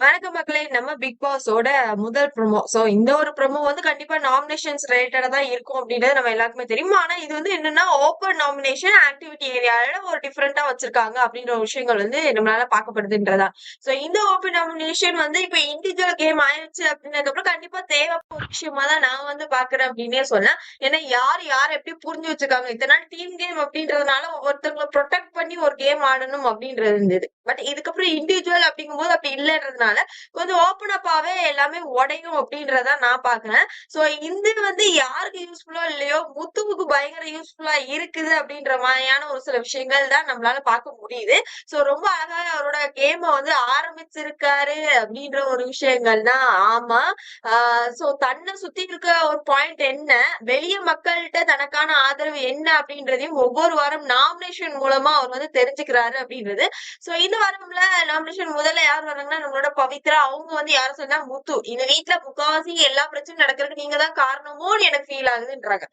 வணக்கம் மக்களே நம்ம பிக் பாஸோட முதல் ப்ரொமோ சோ இந்த ஒரு ப்ரோமோ வந்து கண்டிப்பா நாமினேஷன்ஸ் ரிலேட்டடா தான் இருக்கும் அப்படின்றது நம்ம எல்லாருக்குமே தெரியும். ஆனா இது வந்து என்னன்னா ஓப்பன் நாமினேஷன் ஆக்டிவிட்டி ஏரியால ஒரு டிஃப்ரெண்டா வச்சிருக்காங்க அப்படின்ற விஷயங்கள் வந்து நம்மளால பார்க்கப்படுதுன்றதா. சோ இந்த ஓப்பன் நாமினேஷன் வந்து இப்ப இண்டிவிஜுவல் கேம் ஆயிடுச்சு அப்படின்னதுக்கப்புறம் கண்டிப்பா தேவை விஷயமா தான் நான் வந்து பாக்குறேன் அப்படின்னே சொன்னேன் ஏன்னா யார் யார் எப்படி புரிஞ்சு வச்சிருக்காங்க? இத்தனை நாள் டீம் கேம் அப்படின்றதுனால ஒவ்வொருத்தவங்களை ப்ரொடெக்ட் பண்ணி ஒரு கேம் ஆடணும் அப்படின்றது இருந்தது. பட் இதுக்கப்புறம் இண்டிவிஜுவல் அப்படிங்கும்போது அப்படி இல்லைன்றதுனால கொஞ்சம் ஓப்பன் அப்பாவே எல்லாமே உடையும் அப்படின்றத நான் பாக்குறேன். சோ இது வந்து யாருக்கு யூஸ்ஃபுல்லோ இல்லையோ முத்துவுக்கு பயங்கர யூஸ்ஃபுல்லா இருக்குது அப்படின்ற மாதிரியான ஒரு சில விஷயங்கள் தான் நம்மளால பார்க்க முடியுது. சோ ரொம்ப அழகா அவரோட கேமை வந்து ஆரம்பிச்சிருக்காரு அப்படின்ற ஒரு விஷயங்கள் தான். ஆமா. ஆஹ் சோ தன்னை சுத்தி இருக்க ஒரு பாயிண்ட் என்ன? வெளிய மக்கள்கிட்ட தனக்கான ஆதரவு என்ன அப்படின்றதையும் ஒவ்வொரு வாரம் நாமினேஷன் மூலமா அவர் வந்து தெரிஞ்சுக்கிறாரு அப்படின்றது. சோ இந்த வாரம்ல நாமினேஷன் முதல்ல யார் வராங்கன்னா நம்மளோட பவித்ரா அவங்க வந்து யார சொன்னா முத்து. இந்த வீட்டுல முக்காவாசி எல்லா பிரச்சனையும் நடக்கிறதுக்கு நீங்க தான் காரணமோன்னு எனக்கு ஃபீல் ஆகுதுன்றாங்க.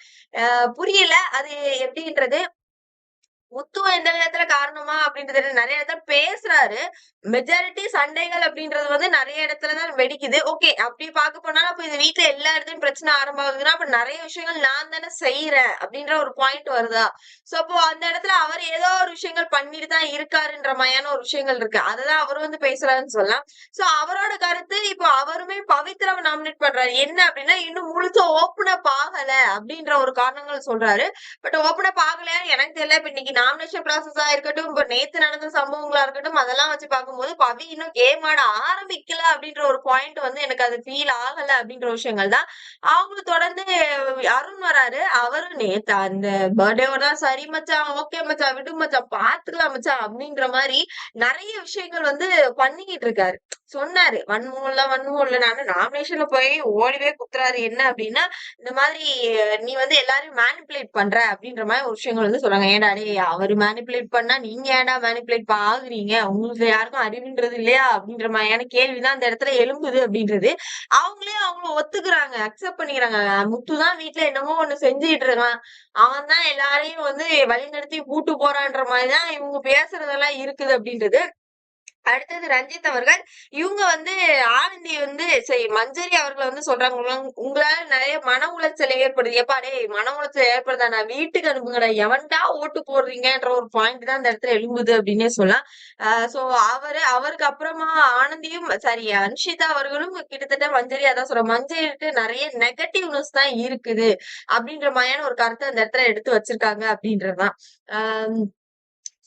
புரியல அது எப்படின்றது? முத்து எந்த விதத்துல காரணமா அப்படின்றது நிறைய இடத்துல பேசுறாரு. மெஜாரிட்டி சண்டைகள் அப்படின்றது வந்து நிறைய இடத்துலதான் வெடிக்குது. ஓகே அப்படி பாக்க போனாலும் அப்ப இது வீட்டுல எல்லா இடத்துலயும் பிரச்சனை ஆரம்பமாகுதுன்னா அப்ப நிறைய விஷயங்கள் நான் தானே செய்யறேன் அப்படின்ற ஒரு பாயிண்ட் வருதா? சோ அப்போ அந்த இடத்துல அவர் ஏதோ ஒரு விஷயங்கள் பண்ணிட்டு தான் இருக்காருன்ற மாதிரியான ஒரு விஷயங்கள் இருக்கு. அததான் அவரும் வந்து பேசுறாருன்னு சொல்லலாம். சோ அவரோட கருத்து இப்போ அவருமே பவித்ராவை நாமினேட் பண்றாரு. என்ன அப்படின்னா இன்னும் முழுசா ஓப்பன் அப் ஆகல அப்படின்ற ஒரு காரணங்கள் சொல்றாரு. பட் ஓப்பன் அப் ஆகலையான்னு எனக்கு தெரியல. இப்ப இன்னைக்கு நாமினேஷன் ப்ராசஸா இருக்கட்டும் இப்ப நேத்து நடந்த சம்பவங்களா இருக்கட்டும் அதெல்லாம் வச்சு பார்க்கும்போது பவி இன்னும் கேம் ஆட ஆரம்பிக்கல. அப்படின்ற ஒரு பாயிண்ட் வந்து எனக்கு அது ஃபீல் ஆகல அப்படின்ற விஷயங்கள் தான். அவங்களும் தொடர்ந்து அருண் வராரு. அவரும் நேத்து அந்த பர்த்டேவோட தான் சரி மச்சான் ஓகே மச்சான் விடு மச்சான் பாத்துக்கலாம் மச்சான் அப்படின்ற மாதிரி நிறைய விஷயங்கள் வந்து பண்ணிக்கிட்டு இருக்காரு. சொன்னாரு வன்மூல வன்மூல. நானு நாமினேஷன்ல போய் ஓடிவே குத்துறாரு. என்ன அப்படின்னா இந்த மாதிரி நீ வந்து எல்லாரும் மேனிப்புலேட் பண்ற அப்படின்ற மாதிரி ஒரு விஷயங்கள் வந்து சொல்றாங்க. ஏன்டா டேய் அவரு மேனிப்புலேட் பண்ணா நீங்க ஏன்டா மேனிப்புலேட் ஆகுறீங்க? உங்களுக்கு யாருக்கும் அறிவுன்றது இல்லையா? அப்படின்ற மாதிரியான கேள்விதான் அந்த இடத்துல எழும்புது அப்படின்றது அவங்களே அவங்க ஒத்துக்குறாங்க அக்செப்ட் பண்ணிக்கிறாங்க. முத்து தான் வீட்டுல என்னமோ ஒண்ணு செஞ்சுட்டு இருக்கான். அவன் தான் எல்லாரையும் வந்து வழிநடத்தி கூட்டு போறான்ற மாதிரிதான் இவங்க பேசுறதெல்லாம் இருக்குது அப்படின்றது அடுத்தது ரஞ்சித் அவர்கள் இவங்க வந்து ஆனந்தி வந்து சரி மஞ்சரி அவர்களை வந்து சொல்றாங்க. உங்களால நிறைய மன உளைச்சல் ஏற்படுது. எப்பா டே மன உளைச்சல் ஏற்படுதா? நான் வீட்டுக்கு அனுப்புங்கடா. எவன்டா ஓட்டு போடுறீங்கன்ற ஒரு பாயிண்ட் தான் அந்த இடத்துல எழும்புது அப்படின்னே சொல்லலாம். சோ அவரு அவருக்கு அப்புறமா ஆனந்தியும் சரி அன்ஷிதா அவர்களும் கிட்டத்தட்ட மஞ்சரி அதான் சொல்ற மஞ்சரிட்டு நிறைய நெகட்டிவ்னஸ் தான் இருக்குது அப்படின்ற மாதிரியான ஒரு கருத்தை அந்த இடத்துல எடுத்து வச்சிருக்காங்க அப்படின்றதுதான். ஆஹ்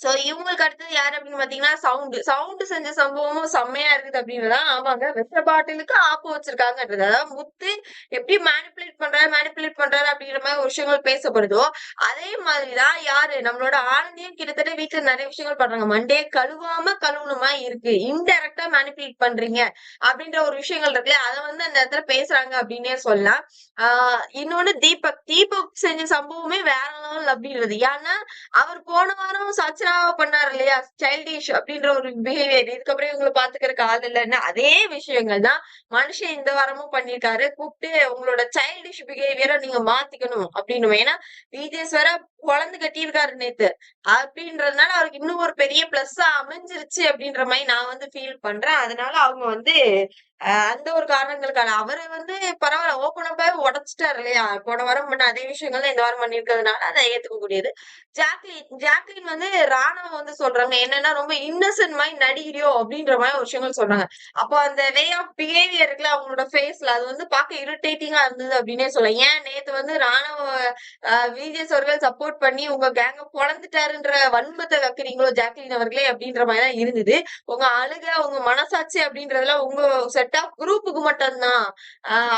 சோ இவங்களுக்கு அடுத்தது யாரு அப்படின்னு பாத்தீங்கன்னா சவுண்ட் சவுண்ட் செஞ்ச சம்பவமும் செம்மையா இருக்குது அப்படின்றதா ஆமாங்க. விஷ பாட்டிலுக்கு ஆப்பு வச்சிருக்காங்கன்றது அதாவது முத்து எப்படி மேனிப்புலேட் பண்றாரு மேனிப்புலேட் பண்றாரு அப்படிங்கிற மாதிரி விஷயங்கள் பேசப்படுதோ அதே மாதிரிதான் யாரு? நம்மளோட ஆனந்தியும் கிட்டத்தட்ட வீட்டுல நிறைய விஷயங்கள் பண்றாங்க. மண்டே கழுவாம கழுவணுமா இருக்கு. இன்டெரக்டா மேனிப்புலேட் பண்றீங்க அப்படின்ற ஒரு விஷயங்கள் இருக்குல்ல அதை வந்து அந்த இடத்துல பேசுறாங்க அப்படின்னே சொல்லலாம். ஆஹ் இன்னொன்னு தீபக். தீபக் செஞ்ச சம்பவமே வேற லெவல் அப்படின்றது ஏன்னா அவர் போன வாரம் சச்சனாவா பண்ணாரு இல்லையா? சைல்டிஷ் அப்படின்ற ஒரு பிஹேவியர் இதுக்கப்புறம் இவங்களை பாத்துக்கிறதுக்கு ஆள் இல்லைன்னா அதே விஷயங்கள் தான் மனுஷன் இந்த வாரமும் பண்ணிருக்காரு கூப்பிட்டு உங்களோட சைல்டிஷ் பிஹேவியரை நீங்க மாத்திக்கணும் அப்படின்னு ஏன்னா விஜேஸ் குழந்தை கட்டியிருக்காரு நேத்து. அப்படின்றதுனால அவருக்கு இன்னும் ஒரு பெரிய பிளஸ் அமைஞ்சிருச்சு அப்படின்ற மாதிரி நான் வந்து ஃபீல் பண்றேன். அதனால அவங்க வந்து அந்த ஒரு காரணங்களுக்கான அவரு வந்து பரவாயில்ல ஓப்பன் அப்பாவே உடைச்சிட்டாரு இல்லையா? போன வாரம் பண்ண அதே விஷயங்கள் இந்த வாரம் பண்ணிருக்கிறதுனால அதை ஏத்துக்க கூடியது ஜாக்லின் ஜாக்லின் வந்து ராணுவ வந்து சொல்றாங்க என்னன்னா ரொம்ப இன்னசென்ட் மாதிரி நடிகிறியோ அப்படின்ற மாதிரி ஒரு விஷயங்கள் சொல்றாங்க. அப்போ அந்த வே ஆஃப் பிஹேவியர் இருக்குல்ல அவங்களோட ஃபேஸ்ல அது வந்து பார்க்க இரிட்டேட்டிங்கா இருந்தது அப்படின்னே சொல்லலாம். ஏன் நேத்து வந்து ராணவ விஜேஸ் அவர்கள் சப்போர்ட் பண்ணி உங்க கேங்க பொழந்துட்டாருன்ற வன்மத்தை வைக்கிறீங்களோ ஜாக்லின் அவர்களே அப்படின்ற மாதிரி தான் இருந்தது. உங்க அழுக உங்க மனசாட்சி அப்படின்றதுல உங்க செட் ஆஃப் குரூப்புக்கு மட்டும்தான்.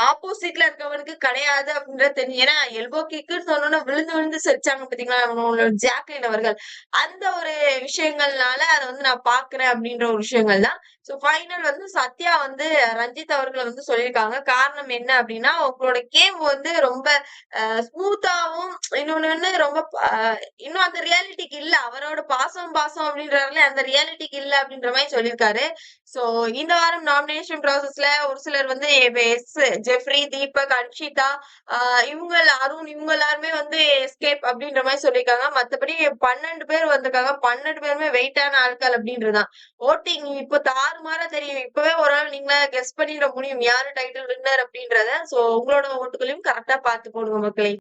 ஆப்போசிட்ல இருக்கவனுக்கு கிடையாது அப்படின்றது தெரியும் ஏன்னா எல்போ கிக்குன்னு சொன்னோன்னா விழுந்து விழுந்து சிரிச்சாங்க பாத்தீங்களா அவங்களோட ஜாக்லின் அவர்கள். அந்த ஒரு விஷயங்கள்னால அதை வந்து நான் பாக்குறேன் அப்படின்ற ஒரு விஷயங்கள் தான் சோ ஃபைனல் வந்து சத்யா வந்து ரஞ்சித் அவர்களை வந்து சொல்லியிருக்காங்க. காரணம் என்ன அப்படின்னா உங்களோட கேம் வந்து ரொம்ப ஸ்மூத்தாவும் இன்னொன்னு ரொம்ப இன்னும் அந்த ரியாலிட்டிக்கு இல்ல. அவரோட பாசம் பாசம் அப்படின்றாருல அந்த ரியாலிட்டிக்கு இல்ல அப்படின்ற மாதிரி சொல்லியிருக்காரு. சோ இந்த வாரம் நாமினேஷன் ப்ராசஸ்ல ஒரு சிலர் வந்து எஸ் ஜெஃப்ரி தீபக் அன்ஷிதா இவங்க அருண் இவங்க எல்லாருமே வந்து எஸ்கேப் அப்படின்ற மாதிரி சொல்லியிருக்காங்க. மத்தபடி பன்னெண்டு பேர் வந்திருக்காங்க. பன்னெண்டு பேருமே வெயிட்டான ஆட்கள் அப்படின்றதுதான். ஓட்டிங் இப்போ தாறுமாறா தெரியும். இப்பவே ஒரு நாள் நீங்களா கெஸ் பண்ணிட முடியும். யாரு டைட்டில் வின்னர் அப்படின்றத. சோ உங்களோட ஓட்டுகளையும் கரெக்டா பார்த்து போடுங்க மக்களே.